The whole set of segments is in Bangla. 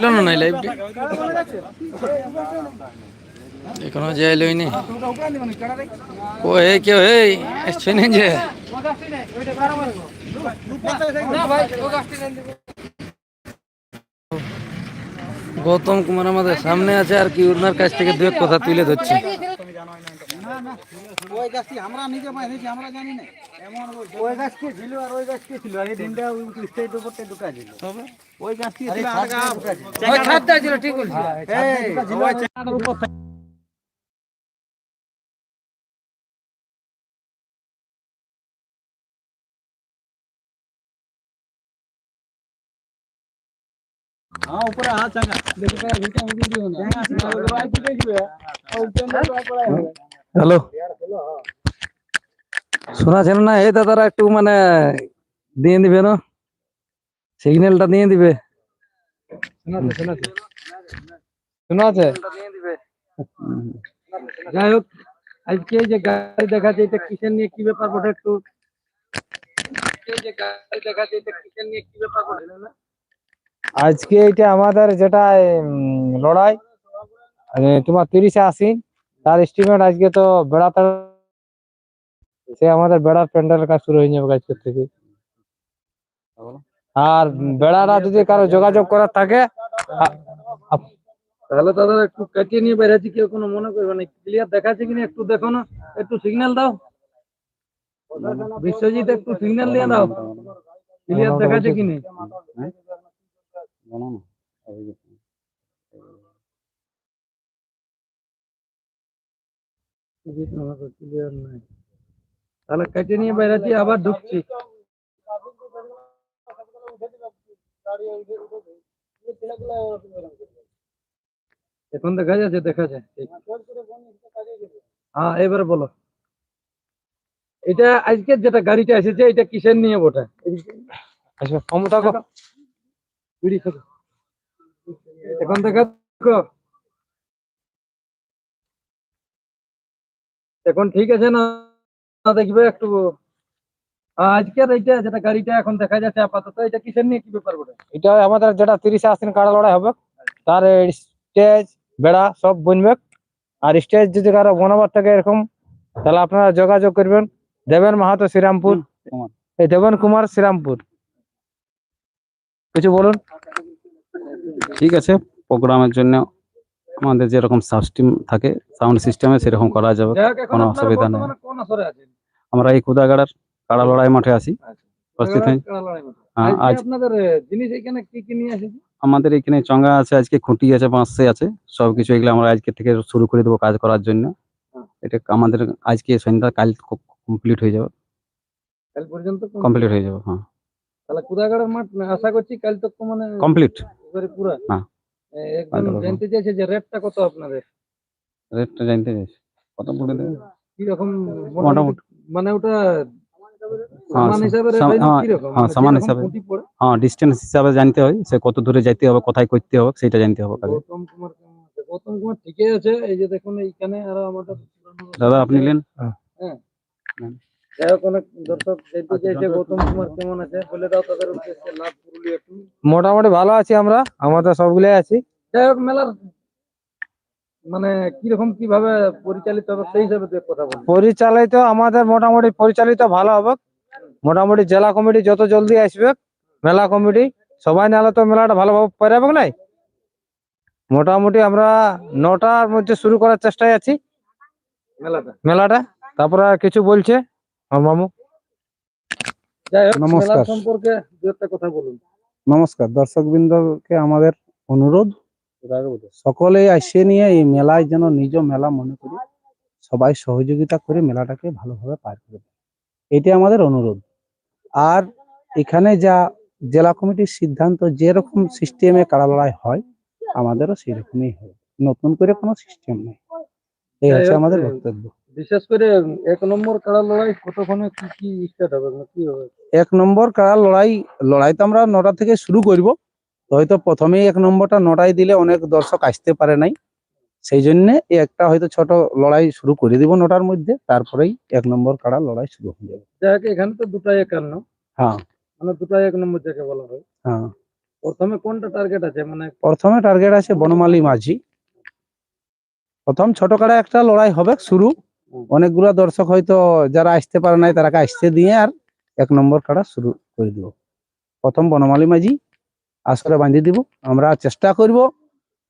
না নাই এখনও কেউ হে যে? গৌতম কুমার আমাদের সামনে আছে আর কি ওনার কাছ থেকে দু এক কথা তুলে ধরছি। ওই গাছটি আমরা নিজে বাঁধেছি আমরা জানি না এমন ওই গাছটি ছিল আর ওই গাছটি ছিল আর এই দিনটা স্টেট উপরতে ঢুকা ছিল ওই গাছটি ছিল আর ওই ছাদটা ছিল ঠিক বলছি हाँ ऊपर हाथ चंगा देखो पहले वीडियो वीडियो ना হ্যালো শোনাছেন না এই দাদারা একটু মানে দিয়ে দিবে না সিগন্যালটা দিয়ে দিবে শোনা আছে যাই হোক আজকে এই যে গাড়ি দেখাচ্ছে এটা কিসের নিয়ে কি ব্যাপার বটে একটু আজকে এই যে গাড়ি দেখাচ্ছে এটা কিসের নিয়ে কি ব্যাপার বটে না আজকে এটা আমাদের যেটা উম, লড়াই মানে তোমার তিরিশে আসি তার এস্টিমেট আজকে তো বেড়াতে সে আমাদের বেড়ার প্যান্ডেলের কাজ শুরু হয়ে যাবে আজকে থেকে আর বেড়াটা যদি কারও যোগাযোগ করার থাকে আ- আপ- তাহলে তাদের একটু কাটিয়ে নিয়ে বেড়াচ্ছি কেউ কোনো মনে করবে না ক্লিয়ার দেখাচ্ছে কিনা একটু দেখো না একটু সিগন্যাল দাও বিশ্বজিৎ একটু সিগন্যাল দিয়ে দাও ক্লিয়ার দেখাচ্ছে কিনা ক্লিয়ার নাই তাহলে কেটে নিয়ে বেড়াচ্ছি আবার ঢুকছি। এখন দেখা যাচ্ছে দেখা যায়। হ্যাঁ এবারে বলো। এটা আজকে যেটা গাড়িটা এসেছে এটা কিসের নিয়ে বটে? আচ্ছা ক্ষমতা কো- এখন দেখা এখন ঠিক আছে না? দেখবে একটু আজকের এইটা যেটা গাড়িটা এখন দেখা যাচ্ছে আপাতত এটা কিসের নিয়ে কি ব্যাপার বটে? এটা আমাদের যেটা তিরিশে আসিন কাড়া লড়াই হবে তার স্টেজ বেড়া সব বনবে। আর স্টেজ যদি কারও বনাবার থাকে এরকম তাহলে আপনারা যোগাযোগ করবেন। দেবেন মাহাতো শ্রীরামপুর। এই দেবেন কুমার শ্রীরামপুর। কিছু বলুন। ঠিক আছে প্রোগ্রামের জন্য আমাদের যেরকম সিস্টেম থাকে সাউন্ড সিস্টেমে সেরকম করা যাবে কোনো অসুবিধা নেই। আমরা এই কুদাগাড়ার কাড়া লড়াই মাঠে আছি। উপস্থিত হই। হ্যাঁ, আজ আপনাদের জিনিস এখানে কি কি নিয়ে এসেছে? আমাদের এখানে চঙ্গা আছে আজকে খুঁটি আছে বাঁশে আছে সবকিছু এগুলো আমরা আজকে থেকে শুরু করে দেবো কাজ করার জন্য। এটা আমাদের আজকে সন্ধ্যা কাল কমপ্লিট হয়ে যাবে। কাল পর্যন্ত কমপ্লিট হয়ে যাবে হ্যাঁ। তাহলে কুদাগাড়ের মাঠ আশা করছি কাল তো মানে কমপ্লিট পুরা। হ্যাঁ। একদম জানতে চাইছে যে রেটটা কত আপনাদের? রেটটা জানতে চাইছি। কত পড়ে দেবে? কি রকম মোটামুটি। মানে ওটা হ্যাঁ, সামান হিসাবে সাম- হয় হ্যাঁ? হ্যাঁ, মানে সামান হিসাবে। হ্যাঁ ডিস্টেন্স হিসাবে জানতে হয় সে কত দূরে যাইতে হবে কোথায় করতে হবে সেটা জানতে হবে গৌতম কুমার কেমন গৌতম কুমার ঠিকই আছে এই যে দেখুন এইখানে আরও আমাদের দাদা আপনি নেন। যাই হোক অনেক দর্শক দেখতে চাইছে গৌতম কুমার কেমন আছে বলে দাও তাদের উদ্দেশ্যে। লাভ পুরুলিয়া মোটামুটি ভালো আছি আমরা আমাদের সবগুলাই আছি। যাই হোক মেলার মানে কীরকম কীভাবে পরিচালিত হবে সেই হিসাবে তুই কথা বল। পরিচালিত আমাদের মোটামুটি পরিচালিত ভালো হবে। মোটামুটি জেলা কমিটি যত জলদি আসবে মেলা কমিটি সবাই নাহলে তো মেলাটা ভালোভাবে পারাবে নাই? মোটামুটি আমরা নটার মধ্যে শুরু করার চেষ্টায় আছি। মেলাটা? মেলাটা? তারপরে আর কিছু বলছে আমার মামু। যাই হোক সম্পর্কে দু একটা কথা বলুন। নমস্কার দর্শক বৃন্দকে আমাদের অনুরোধ সকলে আসে নিয়ে এই মেলায় যেন নিজ মেলা মনে করি সবাই সহযোগিতা করে মেলাটাকে ভালোভাবে পার করে দেয়। এটি আমাদের অনুরোধ। আর এখানে যা জেলা কমিটির সিদ্ধান্ত যেরকম সিস্টেমে কাড়া লড়াই হয় আমাদেরও সেরকমই হয়। নতুন করে কোনো সিস্টেম নেই। এই হচ্ছে আমাদের বক্তব্য। বিশেষ করে এক নম্বর কাড়া লড়াই কতক্ষণে কি কি স্টার্ট হবে? কি হবে? এক নম্বর কাড়া লড়াই লড়াই তো আমরা নটা থেকে শুরু করব। হয়তো প্রথমেই এক নম্বরটা নটায় দিলে অনেক দর্শক আসতে পারে নাই। সেই জন্য একটা হয়তো ছোট লড়াই শুরু করে দিব নটার মধ্যে। তারপরেই এক নম্বর কাড়া লড়াই শুরু হয়ে যাবে। যাই হোক এখানে তো দুটাই একান্ন। হ্যাঁ। মানে দুটা এক নম্বর যাকে বলা হয়। হ্যাঁ। প্রথমে কোনটা টার্গেট আছে? মানে প্রথমে টার্গেট আছে বনমালী মাঝি। প্রথম ছোট কাড়া একটা লড়াই হবে শুরু। অনেকগুলা দর্শক হয়তো যারা আসতে পারে নাই তারাকে আসতে দিয়ে আর এক নম্বর কাড়া শুরু করে দিব। প্রথম বনমালী মাঝি আসরে বাঁধি দিব। আমরা চেষ্টা করব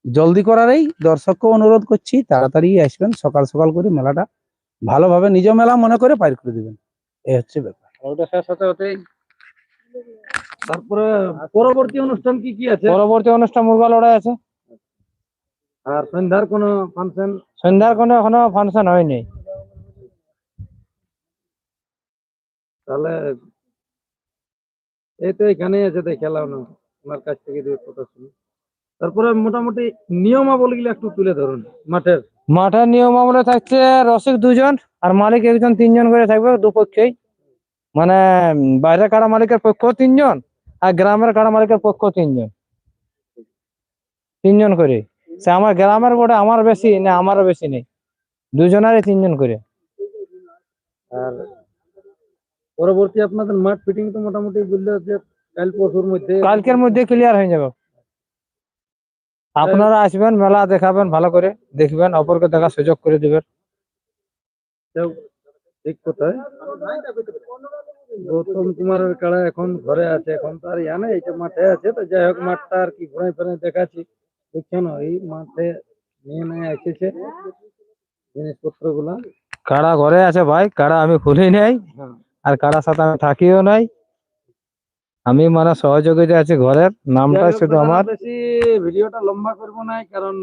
জলদি করারই দর্শককে অনুরোধ করছি তাড়াতাড়ি আসবেন সকাল সকাল করে মেলাটা ভালোভাবে নিজ মেলা মনে করে পার করে দিবেন। এই হচ্ছে ব্যাপার। তারপরে পরবর্তী অনুষ্ঠান কি কি আছে? পরবর্তী অনুষ্ঠান মুরগা লড়াই আছে। আর সন্ধ্যার কোনো ফাংশন সন্ধ্যার কোনো এখনও ফাংশন হয়নি। তাহলে এই তো এখানেই আছে তাই খেলাও না। ওনার কাছ থেকে দিয়ে কথা শুনি। তারপরে মোটামুটি নিয়মাবলীগুলো একটু তুলে ধরুন মাঠের। মাঠের নিয়ম আমলে থাকছে রসিক দুজন আর মালিক একজন তিনজন করে থাকবে দুপক্ষেই। মানে উম, বাইরের কাড়া মালিকের পক্ষ তিনজন আর গ্রামের কাড়া মালিকের পক্ষ তিনজন। তিনজন করে। সে আমার গ্রামের বটে আমার বেশি না আমারও বেশি নেই। দুজনারই তিনজন করে। আর পরবর্তী আপনাদের মাঠ ফিটিং তো মোটামুটি বললে যে কাল পরশুর মধ্যে কালকের মধ্যে ক্লিয়ার হয়ে যাবে। আপনারা আসবেন মেলা দেখাবেন ভালো করে দেখবেন অপরকে দেখার সুযোগ করে দিবেন। ঠিক কোথায়? গৌতম কুমারের কাড়া এখন ঘরে আছে এখন তো আর জানে এইটা মাঠে আছে তো যাই হোক মাঠটা আর কি ঘুরে ফিরে দেখাচ্ছি। দেখছেন এই মাঠে নিয়ে নিয়ে এসেছে জিনিসপত্রগুলা কাড়া ঘরে আছে ভাই কাড়া আমি খুলি নাই। হ্যাঁ। আর কাড়ার সাথে আমি থাকিও নাই। আমি মানে সহযোগিতা আছি ঘরের নামটা শুধু আমার। ভিডিওটা লম্বা করব না কারণ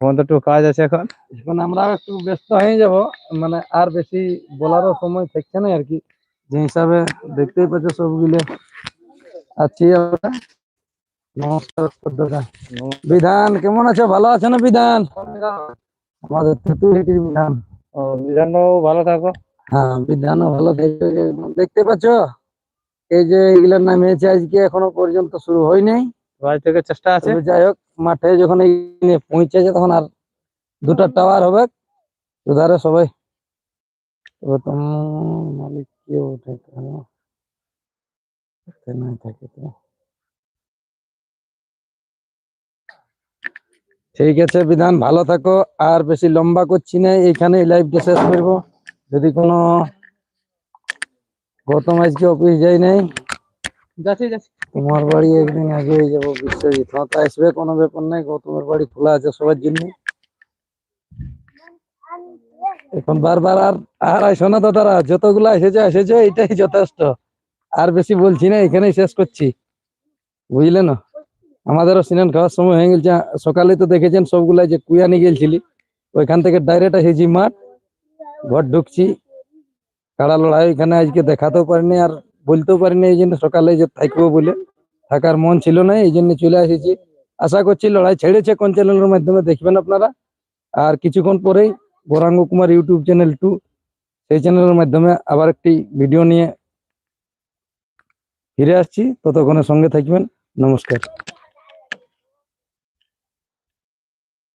আমাদের একটু কাজ আছে এখন। এখন আমরা একটু ব্যস্ত হয়ে যাব মানে আর বেশি বলারও সময় থাকছে না আর কি। যে হিসাবে দেখতেই পাচ্ছ সবগুলো। আছি আমরা। নমস্কার বিধান কেমন আছো? ভালো আছে না বিধান? আমাদের বিধান। ও, বিধান ভালো থাকো। হ্যাঁ বিধানও ভালো দেখতে দেখতে পাচ্ছ? এই যে এগুলার নামিয়েছে আজকে এখনও পর্যন্ত শুরু হয় নাই আজ থেকে চেষ্টা আছে। যাই হোক মাঠে যখন পৌঁছেছে তখন আর দুটা টাওয়ার হবে। দুধারে সবাই। মালিক কে ওঠে থাকে তো। ঠিক আছে বিধান ভালো থাকো। আর বেশি লম্বা করছি না এখানে লাইভটা শেষ করব। যদি কোনো গৌতম আজকে অফিস যাই নাই তোমার বাড়ি একদিন আগে যাব বিশ্বজিৎ। হ্যাঁ তো আসবে কোনো ব্যাপার নাই গৌতমের বাড়ি খোলা আছে সবার জন্য। এখন বারবার আর আর আইসো না দাদারা যতগুলো এসেছে এসেছে এটাই যথেষ্ট। আর বেশি বলছি না এখানেই শেষ করছি। বুঝলে না? আমাদেরও সিনেন খাওয়ার সময় হয়ে গেছে সকালে তো দেখেছেন সবগুলা যে কুয়ানি গেছিলি ওইখান থেকে ডাইরেক্ট এসেছি মাঠ। ঘর ঢুকছি। কাড়া লড়াই এখানে আজকে দেখাতেও পারিনি আর বলতেও পারিনি এই জন্য সকালে যে থাকব বলে। থাকার মন ছিল না, এই জন্য চলে এসেছি। আশা করছি লড়াই ছেড়েছে কোন চ্যানেলের মাধ্যমে দেখবেন আপনারা। আর কিছুক্ষণ পরেই Gouranga Kumar YouTube channel two, সেই চ্যানেলের মাধ্যমে আবার একটি ভিডিও নিয়ে ফিরে আসছি। ততক্ষণের সঙ্গে থাকবেন। নমস্কার।